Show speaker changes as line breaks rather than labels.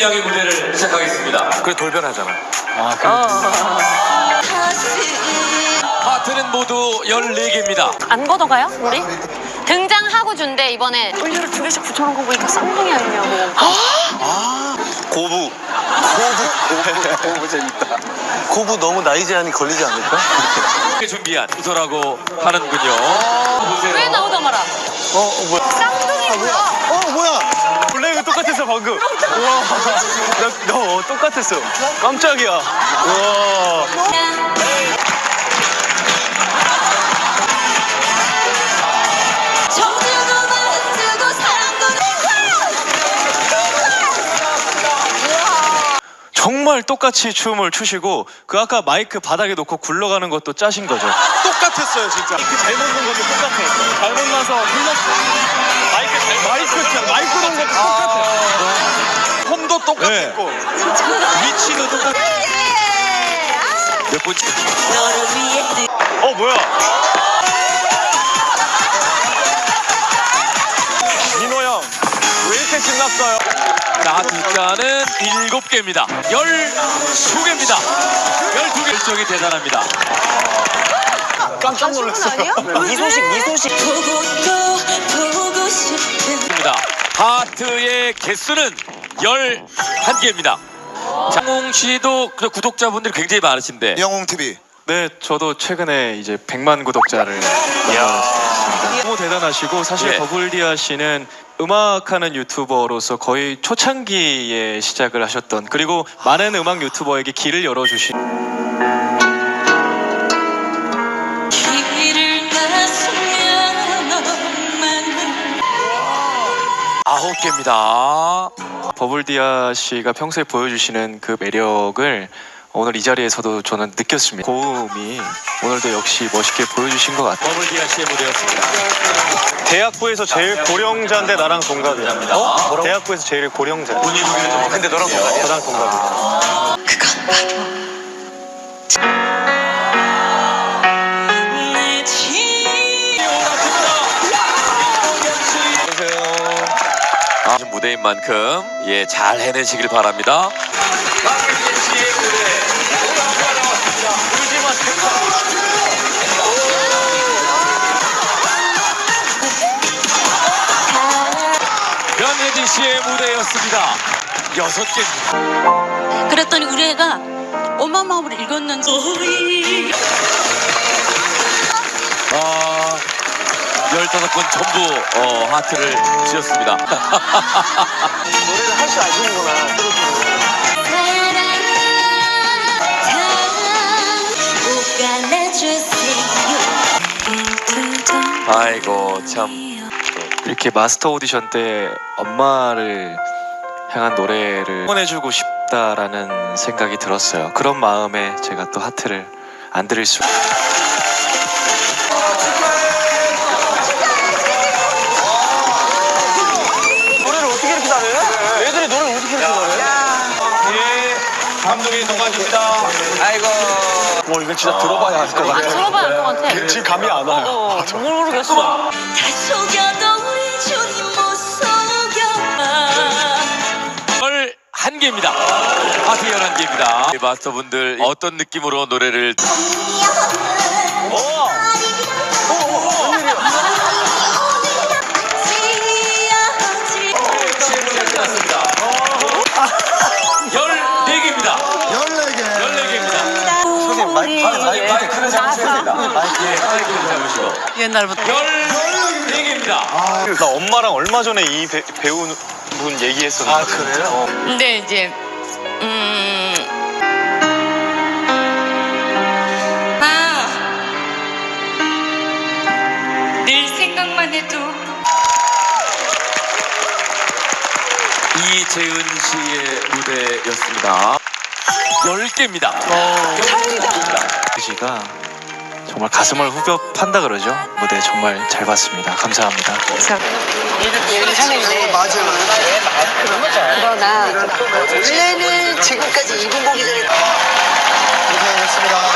김지은 양의 무대를 시작하겠습니다.
그래 돌변하잖아. 파트는 모두 14개입니다.
안 걷어가요, 우리?
등장하고 준대 이번에
올려를 두 개씩 붙여놓은 거 보니까 쌍둥이 아니냐고.
고부. 고부. 고부 재밌다. 고부 너무 나이 제한이 걸리지 않을까? 준비한 우서라고 하는군요.
왜
보세요.
나오다 말아
어, 어, 뭐야?
쌍둥이고요
어, 똑같았어, 방금. 우와. 나, 너 똑같았어. 깜짝이야. 우와.
정말 똑같이 춤을 추시고 그 아까 마이크 바닥에 놓고 굴러가는 것도 짜신 거죠.
똑같았어요, 진짜.
마이크 잘못 놓은 것도 똑같아. 잘못 나서 흘렀어. 마이크 잘못 마이크 참 마이크 놓은 것도 똑같아.
폼도 똑같았고.
위치도 똑같아. 몇 번째?
어, 뭐야? 민호 형, 왜 이렇게 신났어요? 자, 숫자는 7개입니다. 12개입니다. 12개 일정이 대단합니다. 깜짝 놀랐어요.
미소식, 미소식.
입니다. 하트의 개수는 11개입니다. 장홍 씨도 그 구독자분들이 굉장히 많으신데
영웅 TV.
네, 저도 최근에 이제 100만 구독자를 넘었습니다. 너무 대단하시고 사실
예.
버블디아 씨는 음악하는 유튜버로서 거의 초창기에 시작을 하셨던 그리고 많은 음악 유튜버에게 길을 열어주신
아홉 개입니다.
버블디아 씨가 평소에 보여주시는 그 매력을 오늘 이 자리에서도 저는 느꼈습니다. 고음이 오늘도 역시 멋있게 보여주신 것 같아요.
버블디아 씨의 무대였습니다.
대학부에서 제일 고령자인데 나랑 동갑이야. 어? 대학부에서 제일 고령자.
근데 너랑 동갑이야?
저랑 동갑이야.
아, 무대인 만큼 예 잘 해내시길 바랍니다. 변혜진 씨의 무대였습니다. 여섯 개입니다.
그랬더니 우리 애가 엄마 마음을 읽었는지
아, 15분 전부 어, 하트를 지었습니다.
노래를 할 줄 아시는구나.
아이고, 참.
이렇게 마스터 오디션 때 엄마를 향한 노래를 응원해주고 싶다라는 생각이 들었어요. 그런 마음에 제가 또 하트를 안 드릴 수. 감독님 도와줍니다.
아이고.
뭐 이건 진짜 들어봐야 알것 같아.
들어봐야 할 것 같아
지금 감이 안 와요.
어, 모르겠어.
한 개입니다. 하트 11개입니다. 마스터분들 어떤 느낌으로 노래를 열
마이크 마이크 크게 잡으셔야 된다.
옛날부터.
14개입니다.
나 엄마랑 얼마 전에 이 배, 배우분 얘기했었는데. 아 그래요?
근데 이제 음.
늘 생각만 해도
이재은 씨의 무대였습니다. 10개입니다.
씨가 정말 가슴을 후벼 판다 그러죠. 무대 정말 잘 봤습니다. 감사합니다.
맞아.
그러나 원래는 지금까지 이분 보기 전에
고생했습니다. 네.